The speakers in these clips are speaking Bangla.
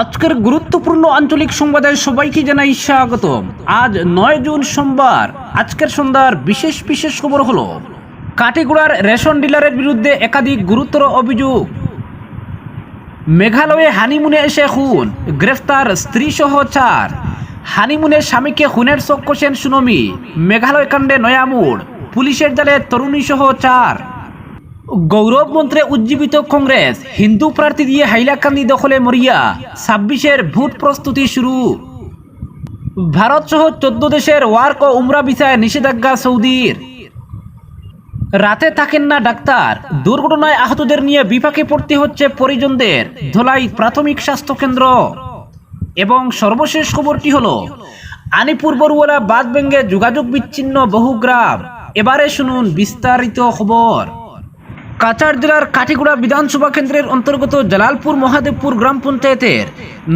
আজকের গুরুত্বপূর্ণ আঞ্চলিক সংবাদে সবাইকে জানাই স্বাগত আজ নয় জুন সোমবার, আজকের সন্ধ্যার বিশেষ বিশেষ খবর হলো, কাটিগুড়ার রেশন ডিলারের বিরুদ্ধে একাধিক গুরুতর অভিযোগ। মেঘালয়ে হানিমুনে এসে খুন, গ্রেফতার স্ত্রী সহ চার। হানিমুনে স্বামীকে খুনের শোক করছেন সুনমি, মেঘালয় কাণ্ডে নয়ামুড় পুলিশের জালে তরুণী সহ চার। গৌরব মন্ত্রে উজ্জীবিত কংগ্রেস, হিন্দু প্রার্থী দিয়ে হাইলাকান্দি দখলে মরিয়া, ছাব্বিশের ভোট প্রস্তুতি শুরু। ভারত সহ চোদ্দ দেশের ওয়ার্ক ও উমরা ভিসায় নিষেধাজ্ঞা সৌদির। রাতে থাকেন না ডাক্তার, দুর্ঘটনায় আহতদের নিয়ে বিপাকে পড়তে হচ্ছে পরিজনদের, ধলাই প্রাথমিক স্বাস্থ্য কেন্দ্র। এবং সর্বশেষ খবরটি হলো, আনিপুর বড়ুয়ালা বাদ ভেঙ্গে যোগাযোগ বিচ্ছিন্ন বহু গ্রাম। এবারে শুনুন বিস্তারিত খবর। কাছাড় জেলার কাঠিগুড়া বিধানসভা কেন্দ্রের অন্তর্গত জালালপুর মহাদেবপুর গ্রাম পঞ্চায়েতের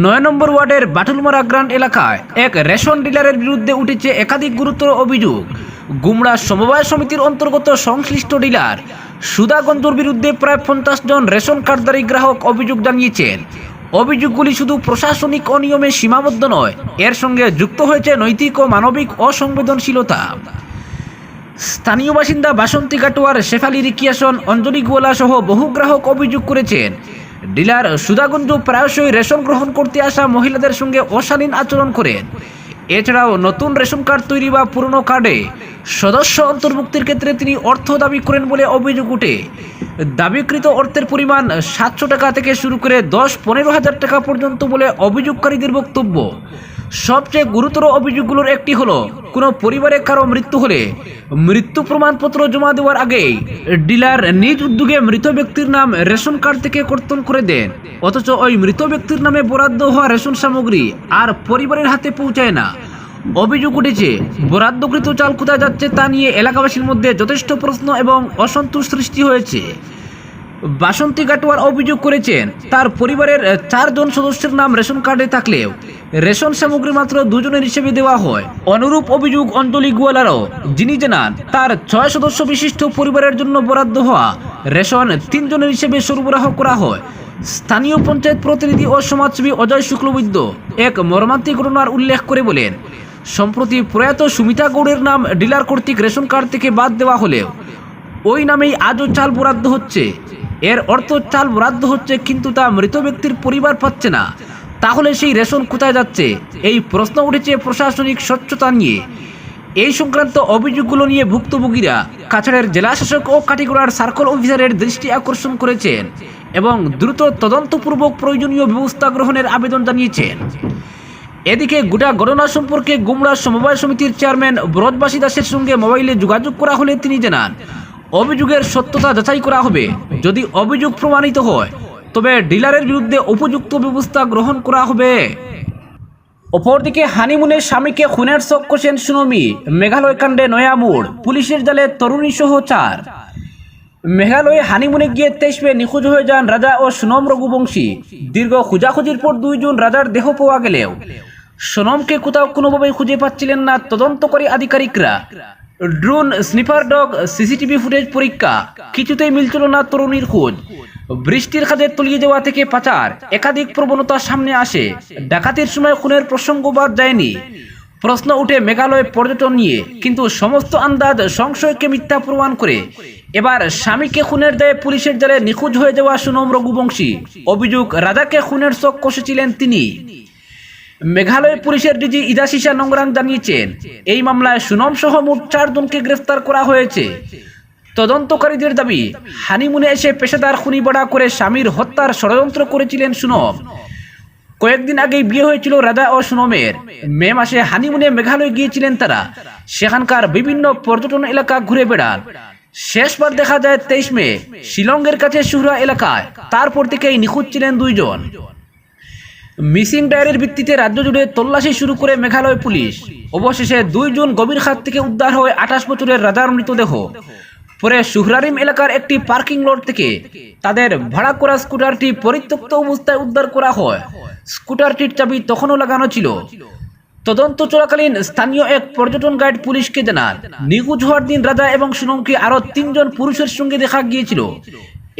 নয় নম্বর ওয়ার্ডের বাটুলমারা গ্রান্ট এলাকায় এক রেশন ডিলারের বিরুদ্ধে উঠেছে একাধিক গুরুতর অভিযোগ। গুমড়া সমবায় সমিতির অন্তর্গত সংশ্লিষ্ট ডিলার সুদাগঞ্জুর বিরুদ্ধে প্রায় পঞ্চাশ জন রেশন কার্ডধারী গ্রাহক অভিযোগ জানিয়েছেন। অভিযোগগুলি শুধু প্রশাসনিক অনিয়মে সীমাবদ্ধ নয়, এর সঙ্গে যুক্ত হয়েছে নৈতিক ও মানবিক অসংবেদনশীলতা। স্থানীয় বাসিন্দা বাসন্তী কাটোয়ার শেফালি রিকিয়াসন, অঞ্জলি গোয়ালা সহ বহু গ্রাহক অভিযোগ করেছেন। ডিলার সুধাগঞ্জ প্রায়শই রেশন গ্রহণ করতে আসা মহিলাদের সঙ্গে অশালীন আচরণ করেন। এছাড়াও নতুন রেশন কার্ড তৈরি বা পুরনো কার্ডে সদস্য অন্তর্ভুক্তির ক্ষেত্রে তিনি অর্থ দাবি করেন বলে অভিযোগ উঠে দাবিকৃত অর্থের পরিমাণ সাতশো টাকা থেকে শুরু করে দশ, পনেরো হাজার টাকা পর্যন্ত বলে অভিযোগকারীদের বক্তব্য। সবচেয়ে গুরুতর অভিযোগগুলোর একটি হলো কোনো পরিবারে কারও মৃত্যু হলে মৃত্যু প্রমাণপত্র জমা দেওয়ার আগেই ডিলার নিজ উদ্যোগে মৃত ব্যক্তির নাম রেশন কার্ড থেকে কর্তন করে দেন। অথচ ওই মৃত ব্যক্তির নামে বরাদ্দ হওয়া রেশন সামগ্রী আর পরিবারের হাতে পৌঁছায় না। অভিযোগ উঠেছে, বরাদ্দকৃত চাল কোথায় যাচ্ছে তা নিয়ে এলাকাবাসীর মধ্যে যথেষ্ট প্রশ্ন এবং অসন্তোষ সৃষ্টি হয়েছে। বাসন্তী কাটোয়ার অভিযোগ করেছেন, তার পরিবারের চারজন সদস্যের নাম রেশন কার্ডে থাকলেও রেশন সামগ্রী মাত্র দুজনের হিসেবে দেওয়া হয়। অনুরূপ অভিযোগ অঞ্জলি গোয়ালারও, যিনি জানান, তার ছয় সদস্য বিশিষ্ট পরিবারের জন্য বরাদ্দ হওয়া রেশন তিনজনের হিসেবে সরবরাহ করা হয়। স্থানীয় পঞ্চায়েত প্রতিনিধি ও সমাজসেবী অজয় শুক্লবৈদ্য এক মর্মান্তিক ঘটনার উল্লেখ করে বলেন, সম্প্রতি প্রয়াত সুমিতা গৌড়ের নাম ডিলার কর্তৃক রেশন কার্ড থেকে বাদ দেওয়া হলেও, ওই নামেই আজও চাল বরাদ্দ হচ্ছে। এর অর্থ চাল বরাদ্দ হচ্ছে, কিন্তু তা মৃত ব্যক্তির পরিবার পাচ্ছে না। তাহলে সেই রেশন কোথায় যাচ্ছে? এই প্রশ্ন উঠেছে প্রশাসনিক স্বচ্ছতা নিয়ে। এই সংক্রান্ত অভিযোগগুলো নিয়ে ভুক্তভোগীরা কাছাড়ের জেলাশাসক ও কাটিগড়ার সার্কল অফিসারের দৃষ্টি আকর্ষণ করেছেন এবং দ্রুত তদন্তপূর্বক প্রয়োজনীয় ব্যবস্থা গ্রহণের আবেদন জানিয়েছেন। এদিকে গোটা ঘটনা সম্পর্কে গুমরা সমবায় সমিতির চেয়ারম্যান ব্রজবাসী দাসের সঙ্গে মোবাইলে যোগাযোগ করা হলে তিনি জানান অভিযোগের সত্যতা যাচাই করা হবে। যদি অভিযোগ প্রমাণিত হয়, তবে ডিলারের বিরুদ্ধে উপযুক্ত ব্যবস্থা গ্রহণ করা হবে। অপরদিকে হানিমুনের স্বামীকে খুনের শোক করছেন সুনমি মেঘালয় কাণ্ডে নয়ামুড় পুলিশের জালে তরুণী সহ চার। মেঘালয়ে হানিমুনে গিয়ে তেইশ মে নিখোঁজ হয়ে যান রাজা ও সোনম রঘুবংশী। দীর্ঘ খোঁজাখুঁজির পর দুইজন রাজার দেহ পাওয়া গেলেও, সোনমকে কোথাও কোনোভাবেই খুঁজে পাচ্ছিলেন না তদন্তকারী আধিকারিকরা। Drone, sniper dog, CCTV footage পরীক্ষা, কিছুতেই মিলছিল না তরুণীর খোঁজ। বৃষ্টির খাদে তলিয়ে যাওয়া থেকে পাচার, একাধিক প্রবণতা সামনে আসে। ডাকাতির সময় খুনের প্রসঙ্গ বাদ যায়নি। প্রশ্ন উঠে মেঘালয় পর্যটন নিয়ে, কিন্তু সমস্ত আন্দাজ সংশয়কে মিথ্যা প্রমাণ করে। এবার স্বামীকে খুনের দায়ে পুলিশের জালে নিখোঁজ হয়ে যাওয়া সুনম রঘুবংশী। অভিযোগ, রাজাকে খুনের শোক কষেছিলেন তিনি। মেঘালয় পুলিশের ডিজি ইদাশিসা নোংরাং জানিয়েছেন, এই মামলায় সুনম সহ মোট চারজনকে গ্রেফতার করা হয়েছে। তদন্তকারীদের দাবি, হানিমুনে এসে পেশাদার খুনি বড়া করে স্বামীর হত্যার ষড়যন্ত্র করেছিলেন সুনম। কয়েকদিন আগেই বিয়ে হয়েছিল রাজা ও সুনমের। মে মাসে হানিমুনে মেঘালয় গিয়েছিলেন তারা। সেখানকার বিভিন্ন পর্যটন এলাকা ঘুরে বেড়ান। শেষবার দেখা যায় তেইশ মে, শিলংয়ের কাছে সুহরা এলাকায়। তারপর থেকেই নিখোঁজ ছিলেন দুইজন। মিসিং ডায়েরির ভিত্তিতে রাজ্য জুড়ে তল্লাশি শুরু করে মেঘালয় পুলিশ। অবশেষে দুইজন গভীর খাত থেকে উদ্ধার হয় আঠাশ বছরের রাজার মৃতদেহ। পরে সুহরারিম এলাকার একটি পার্কিং লট থেকে তাদের ভাড়া করা স্কুটারটি পরিত্যক্ত অবস্থায় উদ্ধার করা হয়। স্কুটারটির চাবি তখনও লাগানো ছিল। তদন্ত চলাকালীন স্থানীয় এক পর্যটন গাইড পুলিশকে জানান, নিখোঁজ হওয়ার দিন রাজা এবং সুনমকে আরও তিনজন পুরুষের সঙ্গে দেখা গিয়েছিল।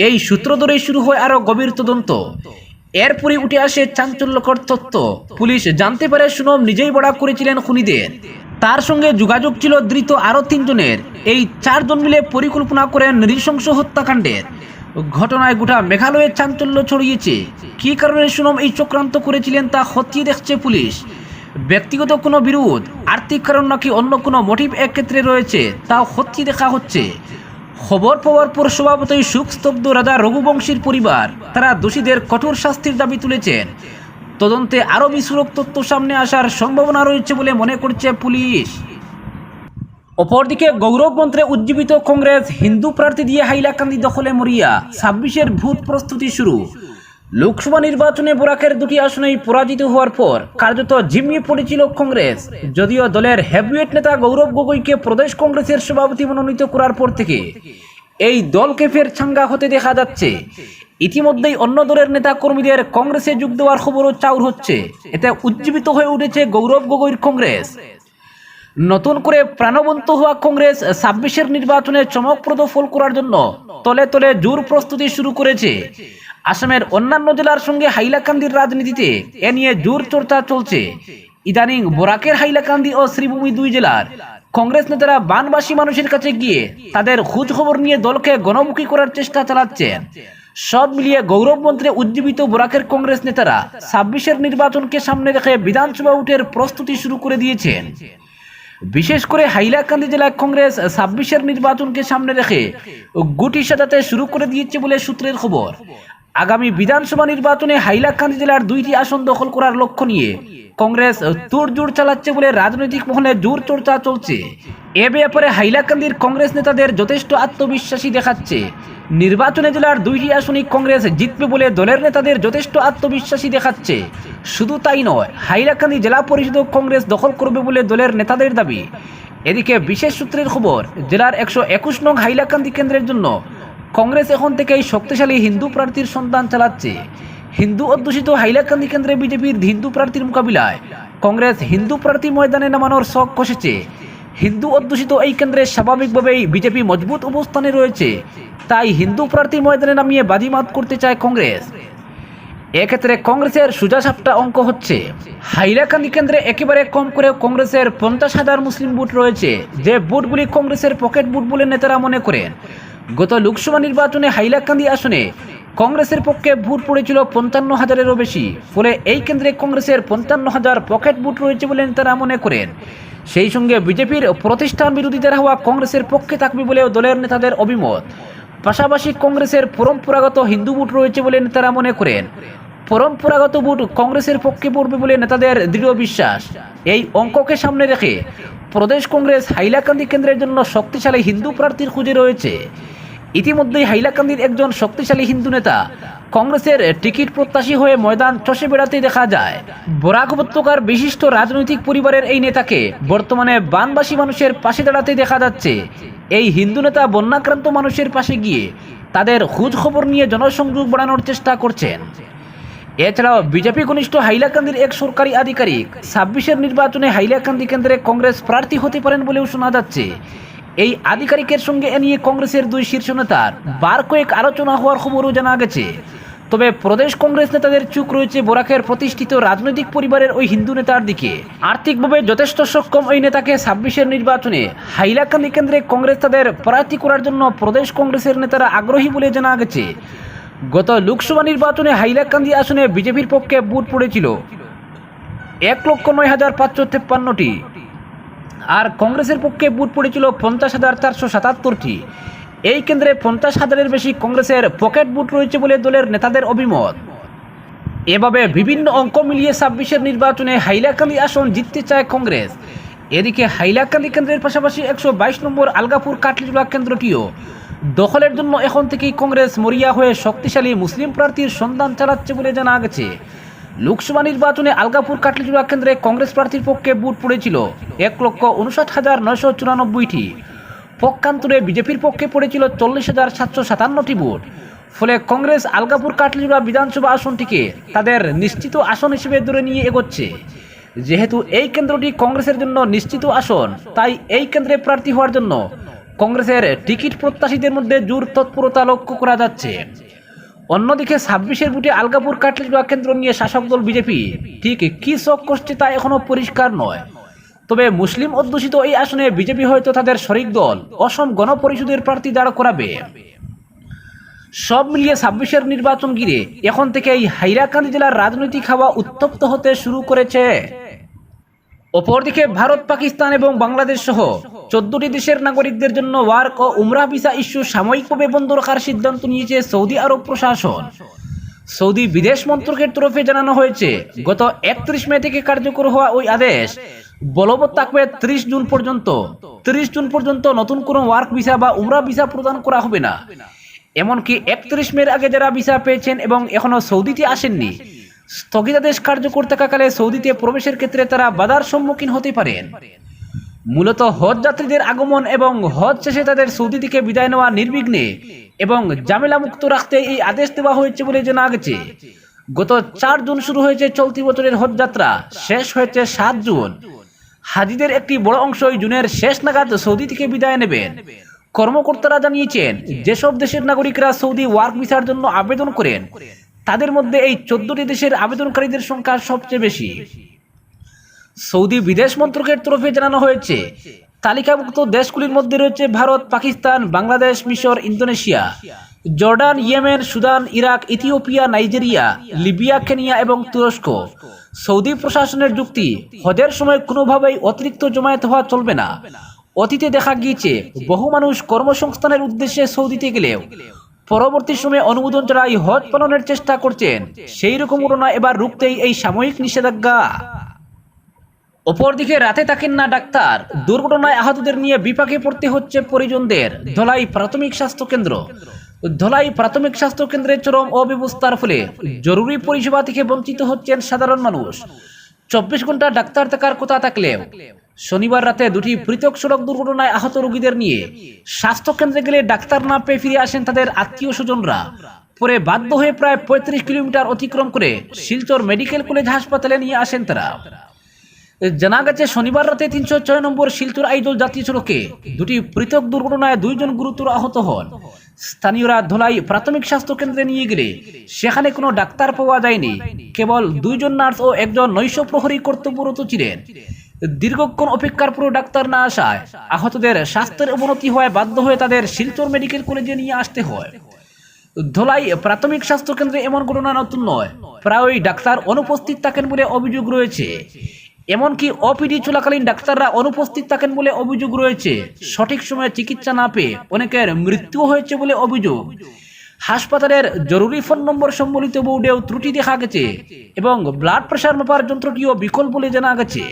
এই সূত্র ধরেই শুরু হয় আরও গভীর তদন্ত। এরপরই উঠে আসে চাঞ্চল্যকর তথ্য পুলিশ জানতে পারে সুনম নিজেই বড়া করেছিলেন খুনিদের। তার সঙ্গে যোগাযোগ ছিল ধৃত আরও তিনজনের। এই চারজন মিলে পরিকল্পনা করেন নৃশংস হত্যাকাণ্ডের। ঘটনায় গোটা মেঘালয়ের চাঞ্চল্য ছড়িয়েছে। কি কারণে সুনম এই চক্রান্ত করেছিলেন তা খতিয়ে দেখছে পুলিশ। ব্যক্তিগত কোনো বিরোধ, আর্থিক কারণ নাকি অন্য কোনো মোটিভ ক্ষেত্রে রয়েছে, তাও খতিয়ে দেখা হচ্ছে। খবর পাওয়ার পর স্বভাবতই সুখস্তব্ধ রাজা রঘুবংশীর পরিবার। তারা দোষীদের কঠোর শাস্তির দাবি তুলেছেন। তদন্তে আরও বিস্ফোরক তথ্য সামনে আসার সম্ভাবনা রয়েছে বলে মনে করছে পুলিশ। অপরদিকে গৌরব মন্ত্রে উজ্জীবিত কংগ্রেস হিন্দু প্রার্থী দিয়ে হাইলাকান্দি দখলে মরিয়া। ছাব্বিশের ভূত প্রস্তুতি শুরু। লোকসভা নির্বাচনে বোরাকের দুটি আসনেই পরাজিত হওয়ার পর কার্যত জিম্মি পড়েছিল কংগ্রেস। যদিও দলের হেভিওয়েট নেতা গৌরব গগৈকে প্রদেশ কংগ্রেসের সভাপতি মনোনীত করার পর থেকে এই দলকে ফের ছাঙ্গা হতে দেখা যাচ্ছে। ইতিমধ্যেই অন্য দলের নেতা কর্মীদের কংগ্রেসে যোগ দেওয়ার খবরও চাউর হচ্ছে। এতে উজ্জীবিত হয়ে উঠেছে গৌরব গগৈর কংগ্রেস। নতুন করে প্রাণবন্ত হওয়া কংগ্রেস ছাব্বিশের নির্বাচনে চমকপ্রদ ফল করার জন্য তলে তলে জোর প্রস্তুতি শুরু করেছে। আসামের অন্যান্য জেলার সঙ্গে হাইলাকান্দির রাজনীতিতে এ নিয়ে জোর চর্চা চলছে। ইদানিং বরাকের হাইলাকান্দি ও শ্রীভূমি দুই জেলার কংগ্রেস নেতারা বানবাসী মানুষের কাছে গিয়ে তাদের খোঁজ খবর নিয়ে দলকে গণমুখী করার চেষ্টা চালাচ্ছেন। সব মিলিয়ে গৌরব মন্ত্রে উজ্জীবিত বরাকের কংগ্রেস নেতারা ছাব্বিশের নির্বাচনকে সামনে রেখে বিধানসভা উঠের প্রস্তুতি শুরু করে দিয়েছেন। বিশেষ করে হাইলাকান্দি জেলা কংগ্রেস ছাব্বিশের নির্বাচনকে সামনে রেখে গুটি সাজাতে শুরু করে দিয়েছে বলে সূত্রের খবর। আগামী বিধানসভা নির্বাচনে হাইলাকান্দি জেলার দুইটি আসন দখল করার লক্ষ্য নিয়ে কংগ্রেস তোড়জোড় চালাচ্ছে বলে রাজনৈতিক মহলে জোর চর্চা চলছে। এ ব্যাপারে হাইলাকান্দির কংগ্রেস নেতাদের যথেষ্ট আত্মবিশ্বাসী দেখাচ্ছে। নির্বাচনে জেলার দুইটি আসনই কংগ্রেস জিতবে বলে দলের নেতাদের যথেষ্ট আত্মবিশ্বাসী দেখাচ্ছে। শুধু তাই নয়, হাইলাকান্দি জেলা পরিষদ কংগ্রেস দখল করবে বলে দলের নেতাদের দাবি। এদিকে বিশেষ সূত্রের খবর, জেলার একশো একুশ নং হাইলাকান্দি কেন্দ্রের জন্য কংগ্রেস এখন থেকেই শক্তিশালী হিন্দু প্রার্থীর সন্ধান চালাচ্ছে। হিন্দু অধ্যুষিত হাইলাকান্দি কেন্দ্রে বিজেপির হিন্দু প্রার্থীর মোকাবিলায়। কংগ্রেস হিন্দু প্রার্থী ময়দানে নামানোর শখ কষেছে। হিন্দু অধ্যুষিত এই কেন্দ্রে স্বাভাবিকভাবেই বিজেপি মজবুত অবস্থানে রয়েছে। তাই হিন্দু প্রার্থী ময়দানে নামিয়ে বাজিমাত করতে চায় কংগ্রেস। এক্ষেত্রে কংগ্রেসের সোজাসাপটা অঙ্ক হচ্ছে। হাইলাকান্দি কেন্দ্রে একেবারে কম করে কংগ্রেসের পঞ্চাশ হাজার মুসলিম বুট রয়েছে। যে বুটগুলি কংগ্রেসের পকেট বুট বলে নেতারা মনে করেন গত লোকসভা নির্বাচনে হাইলাকান্দি আসনে কংগ্রেসের পক্ষে ভোট পড়েছিল পঞ্চান্ন হাজারেরও বেশি, ফলে এই কেন্দ্রে কংগ্রেসের পঞ্চান্ন হাজার পকেট বুট রয়েছে বলে নেতারা মনে করেন। সেই সঙ্গে বিজেপির প্রতিষ্ঠান বিরোধীদের হওয়া কংগ্রেসের পক্ষে থাকবে বলেও দলের নেতাদের অভিমত। পাশাপাশি কংগ্রেসের পরম্পরাগত হিন্দু ভোট রয়েছে বলে নেতারা মনে করেন। পরম্পরাগত ভোট কংগ্রেসের পক্ষে পড়বে বলে নেতাদের দৃঢ় বিশ্বাস। এই অঙ্ককে সামনে রেখে প্রদেশ কংগ্রেস হাইলাকান্দি কেন্দ্রের জন্য শক্তিশালী হিন্দু প্রার্থীর খুঁজে রয়েছে। ইতিমধ্যেই হাইলাকান্দির একজন শক্তিশালী হিন্দু নেতা কংগ্রেসের টিকিট প্রত্যাশী হয়ে ময়দান চষে বেড়াতে দেখা যায়। বরাক উপত্যকার বিশিষ্ট রাজনৈতিক পরিবারের এই নেতাকে বর্তমানে বানবাসী মানুষের পাশে দাঁড়াতে দেখা যাচ্ছে। এই হিন্দু নেতা বন্যাক্রান্ত মানুষের পাশে গিয়ে তাদের খোঁজ খবর নিয়ে জনসংযোগ বাড়ানোর চেষ্টা করছেন। এছাড়াও বিজেপি ঘনিষ্ঠ হাইলাকান্দির এক সরকারি আধিকারিক ছাব্বিশের নির্বাচনে হাইলাকান্দি কেন্দ্রে কংগ্রেস প্রার্থী হতে পারেন বলেও শোনা যাচ্ছে। এই আধিকারিকের সঙ্গে এ নিয়ে কংগ্রেসের দুই শীর্ষ নেতার বার কয়েক আলোচনা হওয়ার খবরও জানা গেছে। তবে প্রদেশ কংগ্রেস নেতাদের চুক রয়েছে বোরাকের প্রতিষ্ঠিত রাজনৈতিক পরিবারের ওই হিন্দু নেতার দিকে। আর্থিকভাবে যথেষ্ট সক্ষম ওই নেতাকে ছাব্বিশের নির্বাচনে হাইলাকান্দি কেন্দ্রে কংগ্রেস তাদের প্রার্থী করার জন্য প্রদেশ কংগ্রেসের নেতারা আগ্রহী বলে জানা গেছে। গত লোকসভা নির্বাচনে হাইলাকান্দি আসনে বিজেপির পক্ষে বুট পড়েছিল। এক লক্ষ নয় হাজার পাঁচশো তেপ্পান্নটি। আর কংগ্রেসের পক্ষে ভোট পড়েছিল পঞ্চাশ হাজার চারশো সাতাত্তরটি। এই কেন্দ্রে পঞ্চাশ হাজারের বেশি কংগ্রেসের পকেট বুট রয়েছে বলে দলের নেতাদের অভিমত। এভাবে বিভিন্ন অঙ্ক মিলিয়ে ছাব্বিশের নির্বাচনে হাইলাকান্দি আসন জিততে চায় কংগ্রেস। এদিকে হাইলাকান্দি কেন্দ্রের পাশাপাশি একশো বাইশ নম্বর আলগাপুর কাটলিজোড়া কেন্দ্রটিও। দখলের জন্য এখন থেকেই কংগ্রেস মরিয়া হয়ে শক্তিশালী মুসলিম প্রার্থীর সন্ধান চালাচ্ছে বলে জানা গেছে। লোকসভা নির্বাচনে আলগাপুর কাটলিজোড়া কেন্দ্রে কংগ্রেস প্রার্থীর পক্ষে ভোট পড়েছিল। এক লক্ষ উনষাট হাজার নয়শো চুরানব্বইটি। পক্ষান্তরে বিজেপির পক্ষে পড়েছিল চল্লিশ হাজার সাতশো সাতান্নটি ভোট ফলে কংগ্রেস আলগাপুর কাটলিজোড়া বিধানসভা আসনটিকে তাদের নিশ্চিত আসন হিসেবে ধরে নিয়ে এগোচ্ছে। যেহেতু এই কেন্দ্রটি কংগ্রেসের জন্য নিশ্চিত আসন, তাই এই কেন্দ্রে প্রার্থী হওয়ার জন্য কংগ্রেসের টিকিট প্রত্যাশীদের মধ্যে জোর তৎপরতা লক্ষ্য করা যাচ্ছে। অন্যদিকে ছাব্বিশের বুটে আলগাপুর কাটলিজোয়া কেন্দ্র নিয়ে শাসক দল বিজেপি। ঠিক কি শোক করছে তা এখনও পরিষ্কার নয়। তবে মুসলিম অধ্যুষিত এই আসনে বিজেপি হয়তো তাদের শরিক দল, অসম গণপরিষদের প্রার্থী দাঁড় করাবে। সব মিলিয়ে ছাব্বিশের নির্বাচন ঘিরে এখন থেকে এই হাইরাকান্দি জেলার রাজনৈতিক হাওয়া উত্তপ্ত হতে শুরু করেছে। অপরদিকে ভারত, পাকিস্তান এবং বাংলাদেশ সহ চোদ্দটি দেশের নাগরিকদের জন্য ওয়ার্ক ও উমরাহ ভিসা ইস্যু সাময়িকভাবে বন্ধ রাখার সিদ্ধান্ত নিয়েছে সৌদি আরব প্রশাসন। সৌদি বিদেশ মন্ত্রকের তরফে জানানো হয়েছে, গত একত্রিশ মে থেকে কার্যকর হওয়া ওই আদেশ বলবৎ থাকবে ত্রিশ জুন পর্যন্ত। ত্রিশ জুন পর্যন্ত নতুন কোনো ওয়ার্ক ভিসা বা উমরা ভিসা প্রদান করা হবে না। এমনকি একত্রিশ মের আগে যারা ভিসা পেয়েছেন এবং এখনও সৌদিতে আসেননি স্থগিতাদেশ কার্যকর থাকাকালে সৌদিতে প্রবেশের ক্ষেত্রে তারা বাধার সম্মুখীন হতে পারেন। মূলত হজ যাত্রীদের আগমন এবং হজ শেষে তাদের সৌদি থেকে বিদায় নেওয়া নির্বিঘ্নে এবং জামেলা মুক্ত রাখতে এই আদেশ দেওয়া হয়েছে বলে জানা গেছে। গত চার জুন শুরু হয়েছে চলতি বছরের হজ যাত্রা। শেষ হয়েছে সাত জুন। হাজিদের একটি বড় অংশ এই জুনের শেষ নাগাদ সৌদি থেকে বিদায় নেবেন। কর্মকর্তারা জানিয়েছেন, যেসব দেশের নাগরিকরা সৌদি ওয়ার্ক ভিসার জন্য আবেদন করেন তাদের মধ্যে এই চোদ্দটি দেশের আবেদনকারীদের সংখ্যা সবচেয়ে বেশি। সৌদি বিদেশ মন্ত্রকের তরফে জানানো হয়েছে, তালিকাভুক্ত দেশগুলির মধ্যে রয়েছে ভারত, পাকিস্তান, বাংলাদেশ, মিশর, Indonesia, Jordan, Yemen, Sudan, Iraq, Ethiopia, Nigeria, Libya, Kenya এবং তুরস্ক। সৌদি প্রশাসনের যুক্তি, হজের সময় কোনোভাবেই অতিরিক্ত জমায়েত হওয়া চলবে না। অতীতে দেখা গিয়েছে, বহু মানুষ কর্মসংস্থানের উদ্দেশ্যে সৌদিতে গেলেও পরবর্তী সময়ে অনুমোদন ছাড়া এই হজ পালনের চেষ্টা করছেন। সেই রকম ঘটনা এবার রুখতেই এই সাময়িক নিষেধাজ্ঞা। অপরদিকে রাতে থাকেন না ডাক্তার। দুর্ঘটনায় আহতদের নিয়ে বিপাকে পড়তে হচ্ছে পরিজনদের। ধলাই প্রাথমিক স্বাস্থ্য কেন্দ্র ধলাই প্রাথমিক স্বাস্থ্য কেন্দ্রের চরম অব্যবস্থার ফলে জরুরি পরিষেবা থেকে বঞ্চিত হচ্ছেন সাধারণ মানুষ। চব্বিশ ঘণ্টা ডাক্তার থাকার কথা থাকলেও শনিবার রাতে দুটি পৃথক সড়ক দুর্ঘটনায় আহত রোগীদের নিয়ে স্বাস্থ্য কেন্দ্রে গেলে ডাক্তার না পেয়ে ফিরে আসেন তাদের আত্মীয় স্বজনরা। পরে বাধ্য হয়ে প্রায় পঁয়ত্রিশ কিলোমিটার অতিক্রম করে শিলচর মেডিকেল কলেজ হাসপাতালে নিয়ে আসেন তারা। জানা গেছে, শনিবার রাতে তিনশো ছয় নম্বর শিলচর আইদল জাতীয় সড়কে দুটি পৃথক দুর্ঘটনায় দুইজন গুরুতর আহত হন। স্থানীয়রা ধলাই প্রাথমিক স্বাস্থ্য কেন্দ্রে নিয়ে গেলে সেখানে কোনো ডাক্তার পাওয়া যায়নি। কেবল দুইজন নার্স ও একজন নৈশ প্রহরী কর্তব্যরত ছিলেন। দীর্ঘক্ষণ অপেক্ষার পরও ডাক্তার না আসায় আহতদের স্বাস্থ্যের অবনতি হওয়ায় বাধ্য হয়ে তাদের শিলচর মেডিকেল কলেজে নিয়ে আসতে হয়। ধলাই প্রাথমিক স্বাস্থ্য কেন্দ্রে এমন ঘটনা নতুন নয়। প্রায়ই ডাক্তার অনুপস্থিত থাকেন বলে অভিযোগ রয়েছে। এমনকি অপিডি চলাকালীন ডাক্তাররা অনুপস্থিত থাকেন বলে অভিযোগ রয়েছে। সঠিক সময়ে চিকিৎসা না পেয়ে অনেকের মৃত্যু হয়েছে বলে অভিযোগ। হাসপাতালের জরুরি ফোন নম্বর সম্বলিত বোর্ডেও ত্রুটি দেখা গেছে এবং ব্লাড প্রেশার মাপার যন্ত্রটিও বিকল বলে জানা গেছে।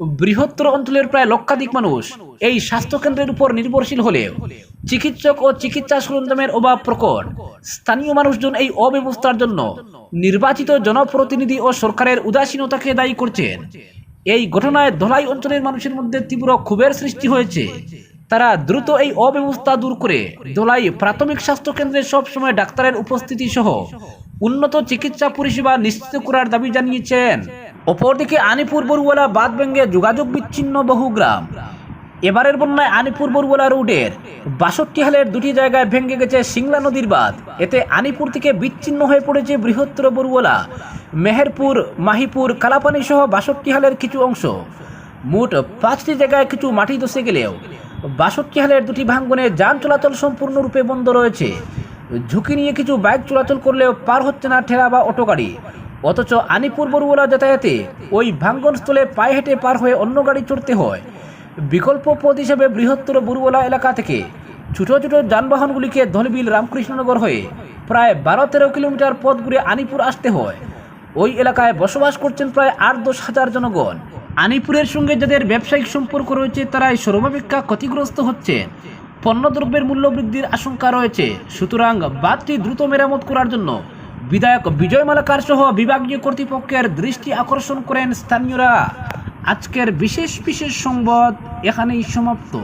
বৃহত্তর অঞ্চলের প্রায় লক্ষাধিক মানুষ এই স্বাস্থ্য কেন্দ্রের উপর নির্ভরশীল হলেও চিকিৎসক ও চিকিৎসা সরঞ্জামের অভাব প্রকট। স্থানীয় মানুষজন এই অব্যবস্থার জন্য নির্বাচিত জনপ্রতিনিধি ও সরকারের উদাসীনতাকে দায়ী করছেন। এই ঘটনায় ধলাই অঞ্চলের মানুষের মধ্যে তীব্র ক্ষোভের সৃষ্টি হয়েছে। তারা দ্রুত এই অব্যবস্থা দূর করে ধলাই প্রাথমিক স্বাস্থ্য কেন্দ্রে সবসময় ডাক্তারের উপস্থিতি সহ উন্নত চিকিৎসা পরিষেবা নিশ্চিত করার দাবি জানিয়েছেন। অপরদিকে আনিপুর বরুয়ালা বাদ ভেঙ্গে যোগাযোগ বিচ্ছিন্ন বহু গ্রাম। এবারের বন্যায় আনিপুর বরুয়ালা রোডের বাষট্টি হালের দুটি জায়গায় ভেঙে গেছে সিংলা নদীর বাঁধ। এতে আনিপুর থেকে বিচ্ছিন্ন হয়ে পড়েছে বৃহত্তর বরুয়ালা। মেহেরপুর, মাহিপুর, কালাপানি সহ বাষট্টি হালের কিছু অংশ। মোট পাঁচটি জায়গায় কিছু মাটি ধসে গেলেও বাষট্টি হালের দুটি ভাঙ্গনে যান চলাচল সম্পূর্ণরূপে বন্ধ রয়েছে। ঝুঁকি নিয়ে কিছু বাইক চলাচল করলেও পার হচ্ছে না ঠেলা বা অটো গাড়ি অথচ আনিপুর বরুয়ালা যাতায়াতে ওই ভাঙ্গনস্থলে পায়ে হেঁটে পার হয়ে অন্য গাড়ি চড়তে হয়। বিকল্প পথ হিসেবে বৃহত্তর বরুয়ালা এলাকা থেকে ছোট ছোট যানবাহনগুলিকে ধলবিল রামকৃষ্ণনগর হয়ে প্রায় বারো তেরো কিলোমিটার পথ ঘুরে আনিপুর আসতে হয়। ওই এলাকায় বসবাস করছেন প্রায় আট দশ হাজার জনগণ। আনিপুরের সঙ্গে যাদের ব্যবসায়িক সম্পর্ক রয়েছে, তারাই সর্বাপেক্ষা ক্ষতিগ্রস্ত হচ্ছেন পণ্যদ্রব্যের মূল্য বৃদ্ধির আশঙ্কা রয়েছে। সুতরাং বাঁধটি দ্রুত মেরামত করার জন্য বিধায়ক বিজয় মালাকার সহ বিভাগীয় কর্তৃপক্ষের দৃষ্টি আকর্ষণ করেন স্থানীয়রা। আজকের বিশেষ বিশেষ সংবাদ এখানেই সমাপ্ত।